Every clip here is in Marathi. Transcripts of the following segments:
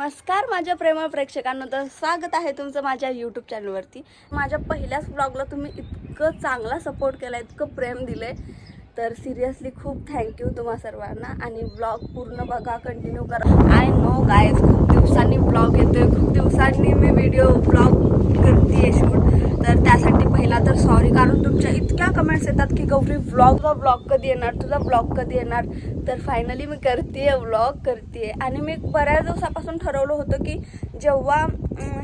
नमस्कार माझ्या प्रेमळ प्रेक्षकांना तर स्वागत आहे तुमचं माझ्या यूट्यूब चॅनलवरती माझ्या पहिल्याच ब्लॉगला तुम्ही इतकं चांगला सपोर्ट केला इतकं प्रेम दिलं तर सिरियसली खूप थँक्यू तुम्हा सर्वांना. आणि ब्लॉग पूर्ण बघा कंटिन्यू करा. आय नो गायज खूप दिवसांनी ब्लॉग येतोय खूप दिवसांनी मी व्हिडिओ ब्लॉग करते शूट तर त्यासाठी पहिला तर सॉरी कारण तुमच्या इतक्या कमेंट्स येतात की गौरी व्लॉग तुझा ब्लॉग कधी येणार? तुझा ब्लॉग कधी येणार? तर फायनली मी करते व्लॉग करते आणि मी बऱ्याच दिवसापासून ठरवलं होतं की जेव्हा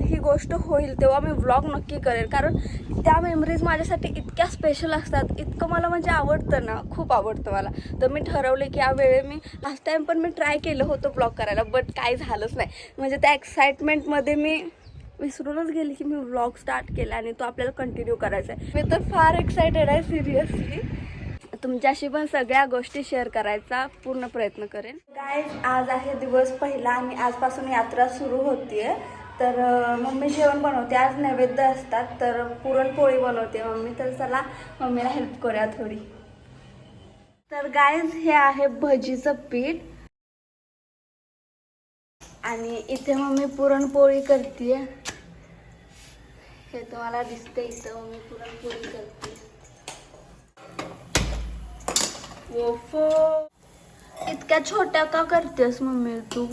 ही गोष्ट होईल तेव्हा मी व्लॉग नक्की करेन. कारण त्या मेमरीज माझ्यासाठी इतक्या स्पेशल असतात. इतकं मला म्हणजे आवडतं ना खूप आवडतं मला. तर मी ठरवले की यावेळी मी लास्ट टाईम पण मी ट्राय केलं होतं ब्लॉग करायला बट काही झालंच नाही. म्हणजे त्या एक्साइटमेंटमध्ये मी विसरूनच गेली की मी व्लॉग स्टार्ट केला आणि तो आपल्याला कंटिन्यू करायचा आहे. मी तर फार एक्सायटेड आहे सिरियसली तुमच्याशी पण सगळ्या गोष्टी शेअर करायचा पूर्ण प्रयत्न करेन. काय आज आहे दिवस पहिला आणि आजपासून यात्रा सुरू होतीये. तर मम्मी जेवण बनवते. आज नैवेद्य असतात तर पुरणपोळी बनवते मम्मी. तर चला मम्मीला हेल्प करूया थोडी. तर गायज हे आहे भजीचं पीठ. आणि इथे मम्मी पुरणपोळी करते हे तुम्हाला दिसते इथं. मम्मी पुरणपोळी करते. ओफो. इतक्या छोट्या का करतेस मम्मी तू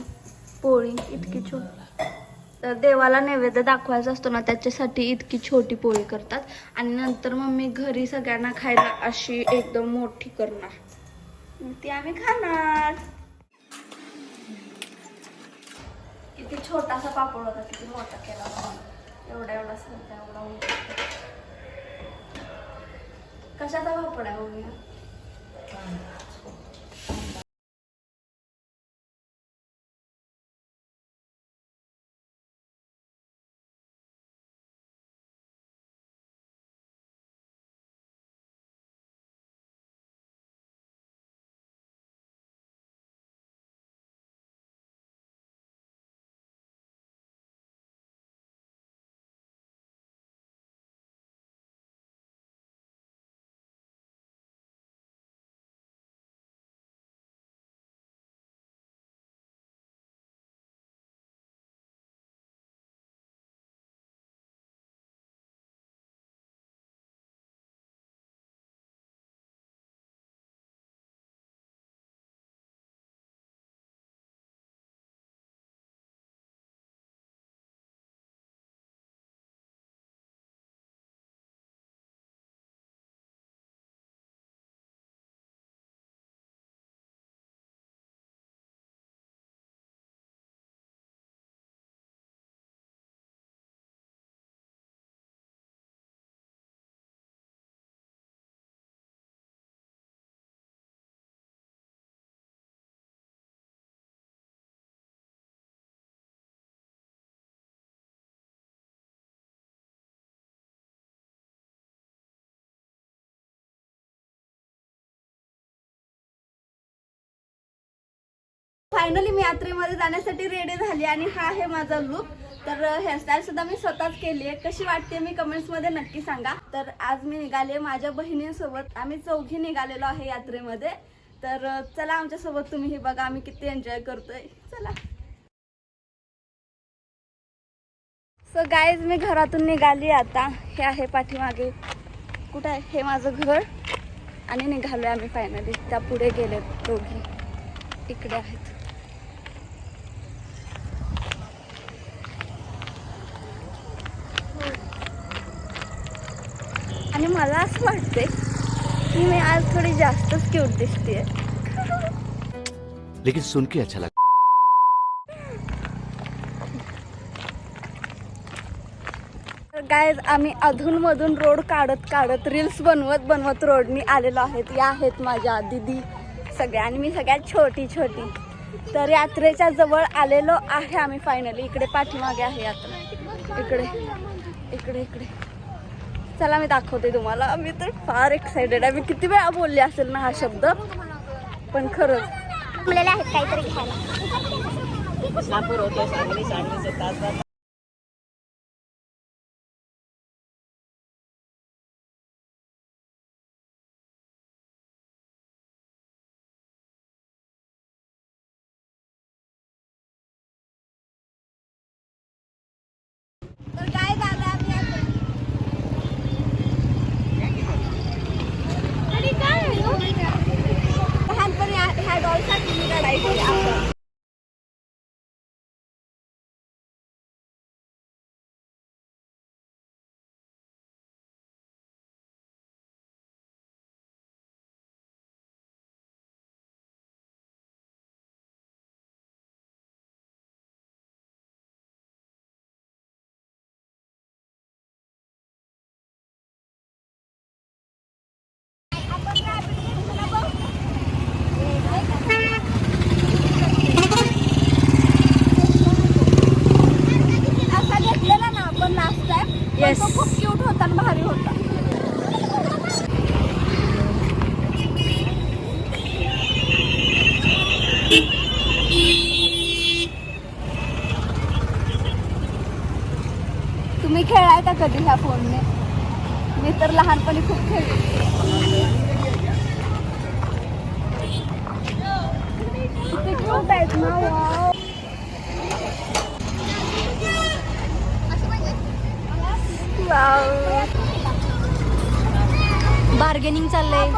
पोळी? इतकी छोटी. तर देवाला नैवेद्य दाखवायचा असतो ना त्याच्यासाठी इतकी छोटी पोळी करतात. आणि नंतर मम्मी घरी सगळ्यांना खायला अशी एकदम मोठी करणार. ती आम्ही खाणार. किती छोटासा पापड होता किती मोठा केला एवढा एवढा एवढा एवढा कशाचा पापड आहे मम्मी? फायनली मी यात्रेमध्ये जाण्यासाठी रेडी झाली आणि हा आहे माझा लुक तर हेअरस्टाईल सुद्धा मी स्वतःच केली आहे. कशी वाटते मी कमेंट्समध्ये नक्की सांगा. तर आज मी निघाले माझ्या बहिणीसोबत. आम्ही चौघी निघालेलो आहे यात्रेमध्ये. तर चला आमच्यासोबत तुम्ही बघा. आम्ही किती एन्जॉय करतोय. चला. सो गाईज मी घरातून निघाली आता. हे आहे पाठीमागे. कुठं आहे? हे माझं घर. आणि निघालो आहे आम्ही फायनली त्या पुढे गेले दोघी. इकडे आहेत. आणि मला असं वाटते की मी आज थोडी जास्तच क्यूट दिसते लेकिन सुन के अच्छा लगा गायज आम्ही अधूनमधून रोड काढत काढत रील्स बनवत बनवत रोडनी आलेलो आहेत. या आहेत माझ्या दिदी सगळ्या आणि मी सगळ्यात छोटी छोटी. तर यात्रेच्या जवळ आलेलो आहे आम्ही फायनली इकडे पाठीमागे आहे यात्रा. इकडे इकडे इकडे. चला मी दाखवते तुम्हाला. मी तर फार एक्सायटेड आहे. मी किती वेळा बोलले असेल ना हा शब्द? पण खरंच. आहेत काहीतरी घ्यायला नागपूर होतं सांगली सांगलीचे तास तुम्ही खेळाय का कधी ह्या फोनने मी तर लहानपणी खूप खेळले किती क्यूट आहेत ना वाव. वाव. बार्गेनिंग चाललंय.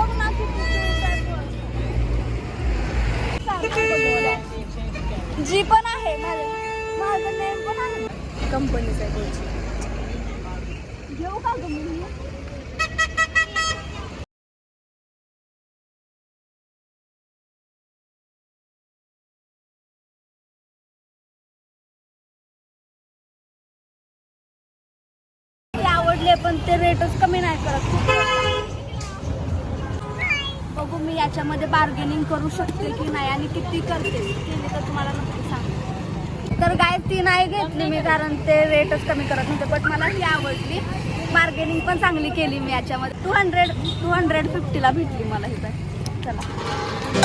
जी पण आहे माझं माझं नेम पण आहे कंपनीचं आहे त्याची. घेऊ का गं मी ते आवडले पण ते रेटच कमी नाही करत त्याच्यामध्ये याच्यामध्ये बार्गेनिंग करू शकते की नाही आणि किती करते केली तर तुम्हाला नक्की सांग तर गाय ती नाही घेतली मी कारण ते रेटच कमी करत नव्हते बट मला ही आवडली. बार्गेनिंग पण चांगली केली मी याच्यामध्ये. टू हंड्रेड टू हंड्रेड फिफ्टीला भेटली मला ही बॅग चला.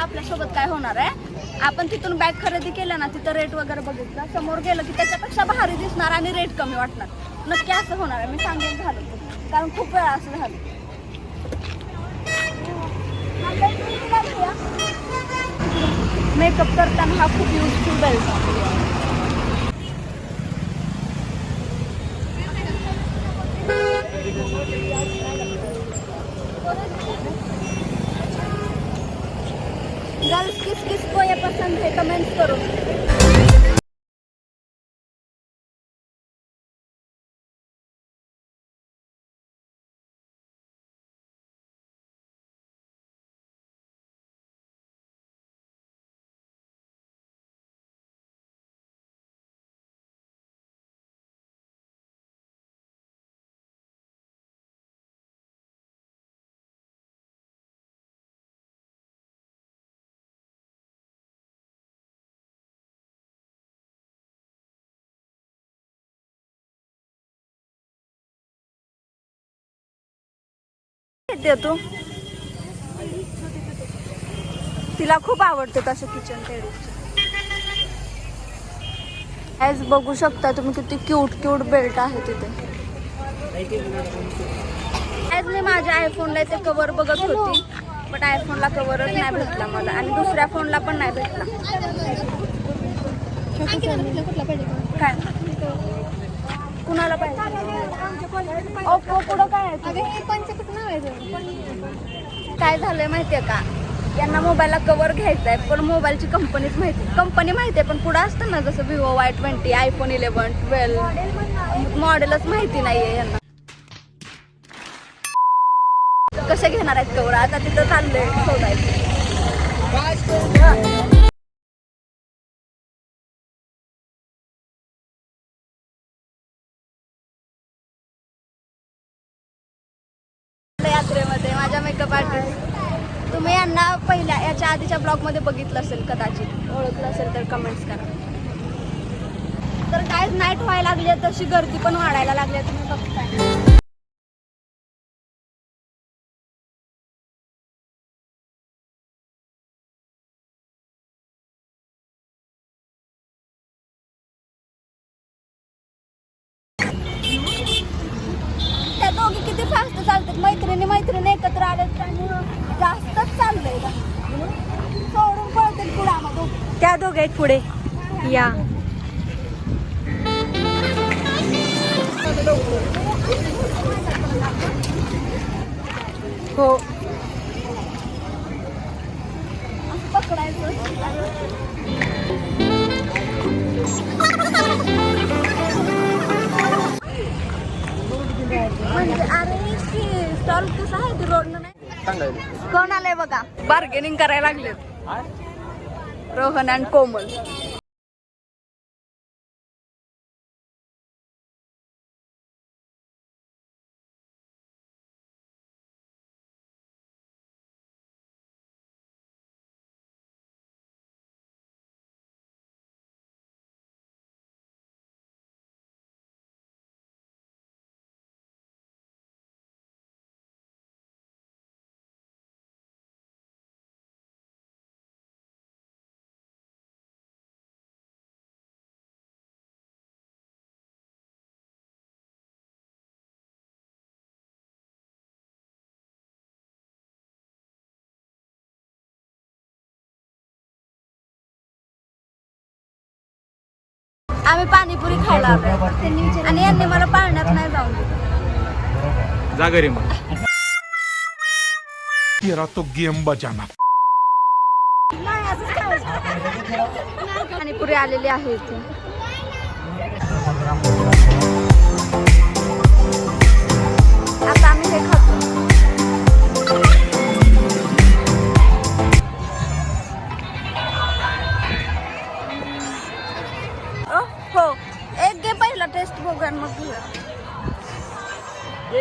आपल्यासोबत काय होणार आहे? आपण तिथून बॅग खरेदी केलं ना तिथं रेट वगैरे बघितलं. समोर गेलं की त्याच्यापेक्षा भारी दिसणार आणि रेट कमी वाटणार. नक्की असं होणार आहे. मी सांगेन झालं कारण खूप वेळा असं झालं. मेकअप करताना हा खूप युजफुल बेल्ट गर्ल्स किस किस को ये पसंद है कमेंट्स करो येते तू? तिला खूप आवडते तसे किचन टेडीचे ॲज बघू शकता तुम्ही किती क्यूट क्यूट बेल्ट आहे तिथे. ॲज मी माझ्या आयफोनला ते कवर बघत होती बट आयफोनला कवरच नाही भेटला मला आणि दुसऱ्या फोनला पण नाही भेटला. काय? कुणाला पाहिजे? ओप्पो पुढं काय आहे? काय झालंय माहितीये का? यांना मोबाईलला कवर घ्यायचा आहे पण मोबाईलची कंपनीच माहिती कंपनी माहिती आहे पण पुढं असतं ना जसं Vivo Y twenty iPhone eleven twelve मॉडेलच माहिती नाहीये यांना. कसे घेणार आहेत कवर आता तिथं चाललंय शोधायचं. मेकअप आर्टिस्ट तुम्ही यांना पहिल्या याच्या आधीच्या ब्लॉगमध्ये बघितलं असेल कदाचित. ओळखलं असेल तर कमेंट्स करा. तर काय नाईट व्हायला लागली तशी गर्दी पण वाढायला लागली आहे तुम्ही बघताय त्या दोघी किती फास्ट चालतात मैत्रिणी मैत्रिणी एकत्र आल्यात त्यामुळं जास्तच चाललंय का सोडून पळतात पुढे आम्हाला त्या दोघ आहेत पुढे. या. हो. म्हणजे अरे स्टॉल कसा आहे ते रोड नाही? कोण आलंय बघा? बार्गेनिंग करायला लागले रोहन आणि कोमल आम्ही पाणीपुरी खायला आणि यांनी मला पाळण्यात नाही जाऊन दिलं. जा घरी मग. तेरा तो गेम बचाना पाणीपुरी आलेली आहे इथे. आता आम्ही हे खातो.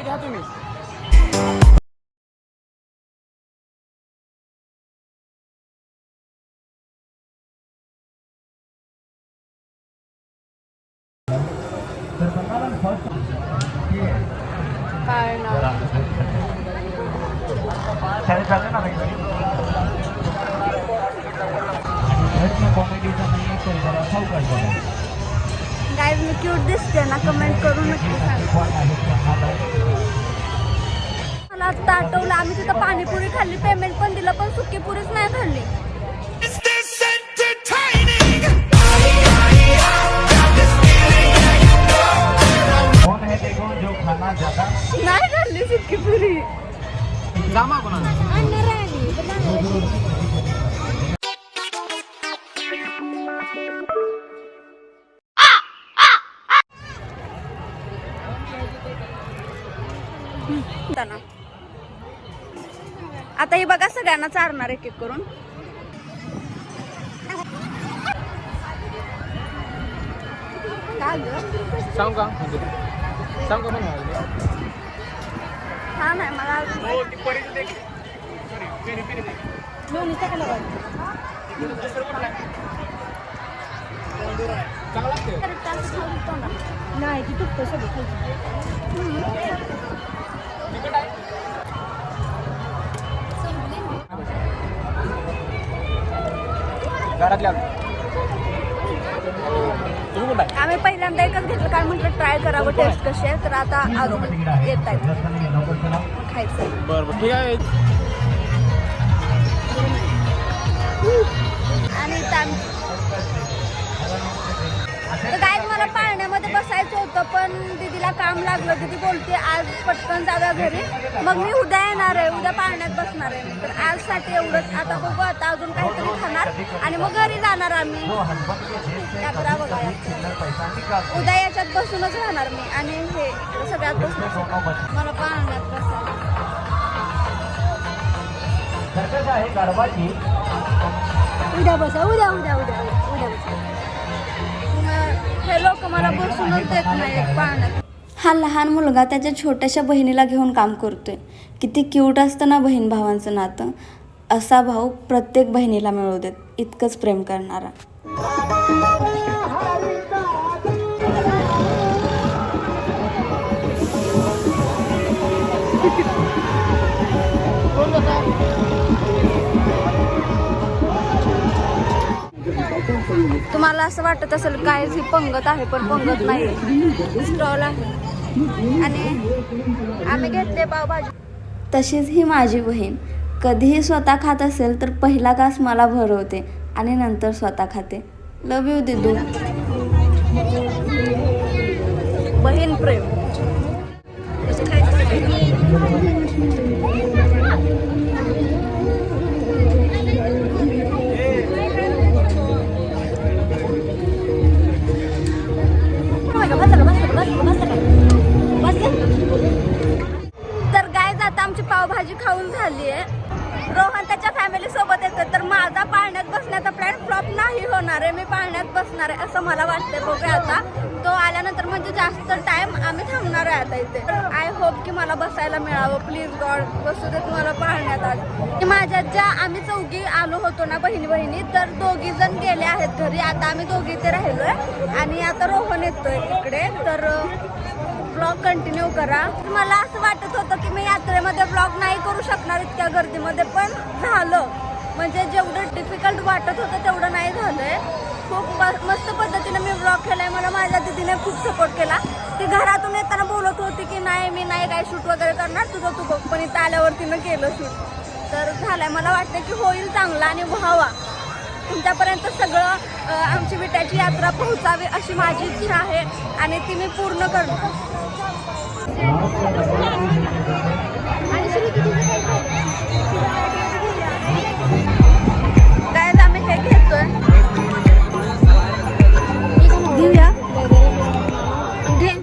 घ्या तुम्ही गाईज मी क्यूट दिसते ना कमेंट सांगा मला आता आठवलं आम्ही तिथं पाणीपुरी खाल्ली पेमेंट पण दिलं पण सुकी पुरीच नाही खाल्ली. नाही खाल्ली सुकी पुरी. ना आता हे बघा सगळ्यांना चारणार एक एक करून. का गं? सांग का? सांग का पण हा नाही मला नाही ती तुटतं सगळं. घरातल्या आम्ही पहिल्यांदा एकच घेतलं काय म्हटलं ट्राय करावं टेस्ट कशी आहे तर आता अजून येत खायचं. बरं ठीक आहे. आणि तर काय मला पाळण्यामध्ये बसायचं होतं पण दीदीला काम लागलं. दीदी बोलते आज पटकन जाव्या घरी. मग मी उद्या येणार आहे उद्या पाळण्यात बसणार आहे तर आजसाठी एवढंच. आता बघू आता अजून काहीतरी खाणार आणि मग घरी जाणार आम्ही. यात्रा बघायला. उद्या याच्यात बसूनच राहणार मी आणि हे सगळ्यात बसून मला पाळण्यात बसायला उद्या बसा उद्या उद्या उद्या उद्या बसा. हे लोक मला बसूनच देत नाही पाळण्यात हा लहान मुलगा त्याच्या छोट्याशा बहिणीला घेऊन काम करतोय. किती क्यूट असतं ना बहीण भावांचं नातं. असा भाऊ प्रत्येक बहिणीला मिळू देत. इतकंच प्रेम करणारा. तुम्हाला असं वाटत असेल काय ही पंगत आहे पण पंगत नाही. स्टॉल आहे. आणि आम्ही घेतले पावभाजी. तशीच ही माझी बहीण. कधीही स्वतः खात असेल तर पहिला घास मला भरवते आणि नंतर स्वतः खाते. लव यू दिदू. बहीण प्रेम. तर गाय आता आमची पावभाजी खाऊन झाली आहे रोहन त्याच्या फॅमिली सोबत येतो तर माझा पाळण्यात बसण्याचा प्लॅन फ्लॉप नाही होणार आहे. मी पाळण्यात बसणार आहे असं मला वाटतंय. बघूया आता. तो आल्यानंतर म्हणजे जास्त टाइम आम्ही थांबणार आहे आता इथे. आय होप की मला बसायला मिळावं. प्लीज गॉड बसू देत मला पाळण्यात आज की माझ्या ज्या आम्ही चौघी आलो होतो ना बहिणी बहिणी तर दोघी जण गेले आहेत घरी. आता आम्ही दोघी इथे राहिलोय. आणि आता रोहन येतोय इकडे. तर ब्लॉग कंटिन्यू करा. मला असं वाटत होतं की मी यात्रेमध्ये ब्लॉग नाही करू शकणार इतक्या गर्दीमध्ये पण झालं. म्हणजे जेवढं डिफिकल्ट वाटत होतं तेवढं नाही झालंय. खूप मस्त पद्धतीने मी ब्लॉग केलाय. मला माझ्या दीदीने खूप सपोर्ट केला. ती घरातून येताना बोलत होती की नाही मी नाही काय शूट वगैरे करणार. तुझं तू बघ. पण इथं आल्यावर तिनं केलं शूट तर झालंय. मला वाटतं की होईल चांगला आणि व्हावा. तुमच्यापर्यंत सगळं आमची विट्याची यात्रा पोहोचावी अशी माझी इच्छा आहे आणि ती मी पूर्ण करतो. काय आम्ही हे घेतोय. घेऊया. घे.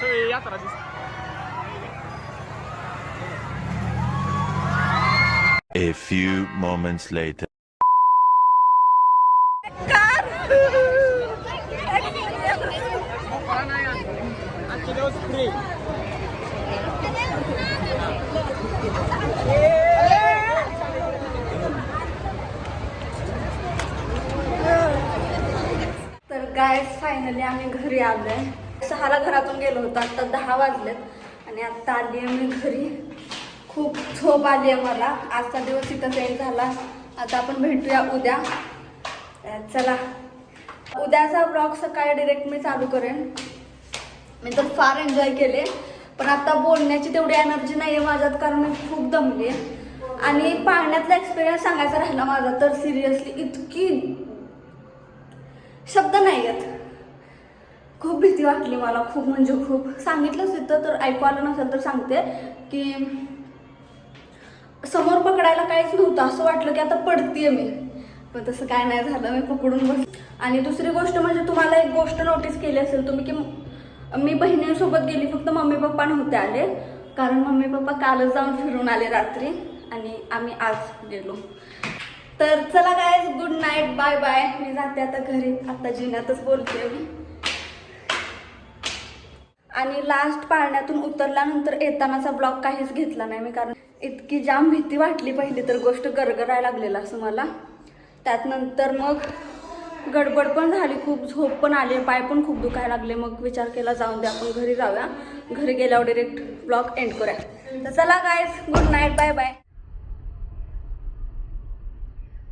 सगळी यात्रा दिसते A few moments later. Car मोकळा नाही आज. आजचे दिवस फ्री तर काय फायनली आम्ही घरी आलोय सहाला घरातून गेलो होतो. आता दहा वाजलेत आणि आता आली आहे मी घरी. खूप झोप आली आहे मला. आजचा दिवस इथं सेंड झाला. आता आपण भेटूया उद्या. चला. उद्याचा ब्लॉग सकाळी डिरेक्ट मी चालू करेन. मी तर फार एन्जॉय केले. पण आता बोलण्याची तेवढी एनर्जी नाही आहे माझ्यात कारण मी खूप दमली आहे. आणि पाळण्यातला एक्सपिरियन्स सांगायचा राहिला माझा तर सिरियसली इतकी शब्द नाही आहेत खूप भीती वाटली मला खूप म्हणजे खूप. सांगितलंच तिथं तर ऐकू आलं नसेल तर सांगते की समोर पकडायला काहीच नव्हतं असं वाटलं की आता पडतीये मी. पण तसं काय नाही झालं मी पकडून बस आणि दुसरी गोष्ट म्हणजे तुम्हाला एक गोष्ट नोटीस केली असेल तुम्ही की मी बहिणींसोबत गेली फक्त मम्मी पप्पा नव्हते आले. कारण मम्मी पप्पा कालच जाऊन फिरून आले रात्री आणि आम्ही आज गेलो. तर चला guys good night bye bye मी जाते आता घरी. आता जिन्यातच बोलते मी. आणि लास्ट पाळण्यातून उतरल्यानंतर येतानाचा ब्लॉक काहीच घेतला नाही मी कारण इतकी जाम भीती वाटली पहिली तर गोष्ट गरगरायला लागलेलं असं मला. त्यात नंतर मग गडबड पण झाली खूप झोप पण आली पाय पण खूप दुखायला लागले. मग विचार केला जाऊन दे आपण घरी जाऊया. घरी गेल्यावर डिरेक्ट ब्लॉग एंड करूया. तर चला guys good night bye bye